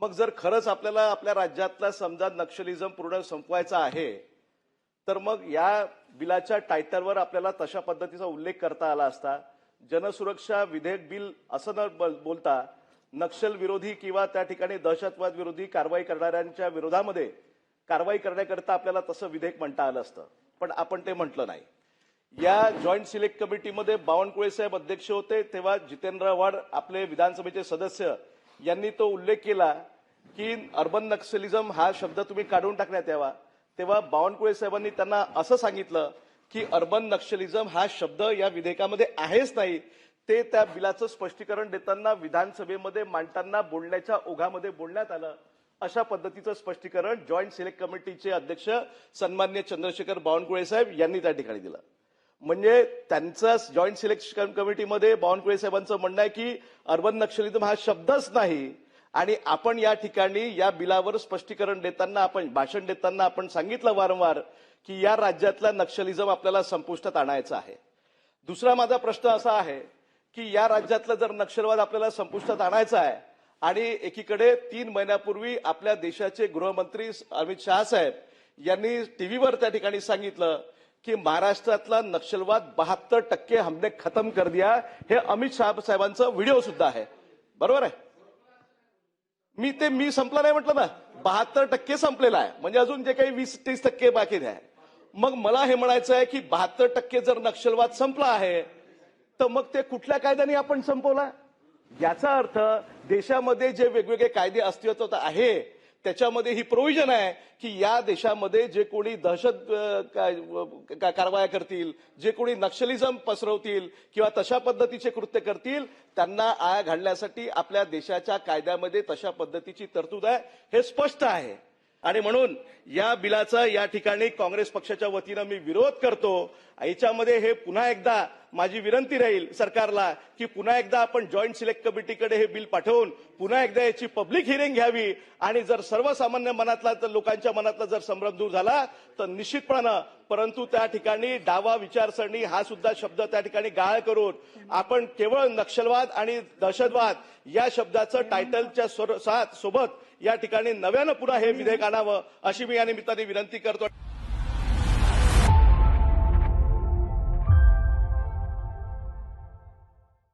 मग जर खरंच आपल्याला आपल्या राज्यातला समजा नक्षलिझम पूर्ण संपवायचा आहे तर मग या बिलाच्या टायटलवर आपल्याला तशा पद्धतीचा उल्लेख करता आला असता जनसुरक्षा विधेयक बिल असं न बोल- बोलता नक्षल विरोधी किंवा त्या ठिकाणी दहशतवाद विरोधी कारवाई करणाऱ्यांच्या विरोधामध्ये कारवाई करण्याकरता आपल्याला तसं विधेयक म्हणता आलं असतं. पण आपण ते म्हटलं नाही. या जॉईंट सिलेक्ट कमिटीमध्ये बावनकुळे साहेब अध्यक्ष होते तेव्हा जितेंद्र आव्हाड आपले विधानसभेचे सदस्य यांनी तो उल्लेख केला की अर्बन नक्सलिझम हा शब्द तुम्ही काढून टाकण्यात यावा. तेव्हा बावनकुळे साहेबांनी त्यांना असं सांगितलं की अर्बन नक्षलिझम हा शब्द या विधेयकामध्ये आहेच नाही. ते त्या बिलाचं स्पष्टीकरण देताना विधानसभेमध्ये मांडताना बोलण्याच्या ओघामध्ये बोलण्यात आलं. अशा पद्धतीचं स्पष्टीकरण जॉईंट सिलेक्ट कमिटीचे अध्यक्ष सन्मान्य चंद्रशेखर बावनकुळे साहेब यांनी त्या ठिकाणी दिलं. म्हणजे त्यांचं जॉईंट सिलेक्शन कमिटीमध्ये बावनकुळे साहेबांचं म्हणणं आहे की अर्बन नक्षलिझम हा शब्दच नाही. आणि आपण या ठिकाणी या बिलावर स्पष्टीकरण देताना आपण भाषण देताना आपण सांगितलं वारंवार की या राज्यातला नक्षलिझम आपल्याला संपुष्टात आणायचा आहे. दुसरा माझा प्रश्न असा आहे की या राज्यातला जर नक्षलवाद आपल्याला संपुष्टात आणायचा आहे आणि एकीकडे तीन महिन्यापूर्वी आपल्या देशाचे गृहमंत्री अमित शहा साहेब यांनी टीव्हीवर त्या ठिकाणी सांगितलं की महाराष्ट्रातला नक्षलवाद बहात्तर टक्के हमने खतम कर दिया हे अमित शाह साहेबांचं व्हिडिओ सुद्धा आहे. बरोबर आहे? मी ते मी संपला नाही म्हटलं ना? बहात्तर टक्के संपलेला आहे. म्हणजे अजून जे काही वीस तीस टक्के बाकी आहे मग मला हे म्हणायचं आहे की बहात्तर टक्के जर नक्षलवाद संपला आहे तर मग ते कुठल्या कायद्याने आपण संपवला? याचा अर्थ देशामध्ये जे वेगवेगळे कायदे अस्तित्वात आहे त्याच्यामध्ये ही प्रोव्हिजन आहे की या देशामध्ये जे कोणी दहशत कारवाया करतील जे कोणी नक्षलिझम पसरवतील किंवा तशा पद्धतीचे कृत्य करतील त्यांना आया घालण्यासाठी आपल्या देशाच्या कायद्यामध्ये तशा पद्धतीची तरतूद आहे. हे स्पष्ट आहे. आणि म्हणून या बिलाचा या ठिकाणी काँग्रेस पक्षाच्या वतीनं मी विरोध करतो. याच्यामध्ये हे पुन्हा एकदा माझी विनंती राहील सरकारला की पुन्हा एकदा आपण जॉईंट सिलेक्ट कमिटीकडे हे बिल पाठवून पुन्हा एकदा याची पब्लिक हिअरिंग घ्यावी. आणि जर सर्वसामान्य मनातला तर लोकांच्या मनातला जर संभ्रम दूर झाला तर निश्चितपणानं परंतु त्या ठिकाणी डावा विचारसरणी हा सुद्धा शब्द त्या ठिकाणी गाळ करून आपण केवळ नक्षलवाद आणि दहशतवाद या शब्दाचं टायटलच्या साथ सोबत या ठिकाणी नव्यानं पुन्हा हे विधेयक आणावं अशी मी या निमित्ताने विनंती करतो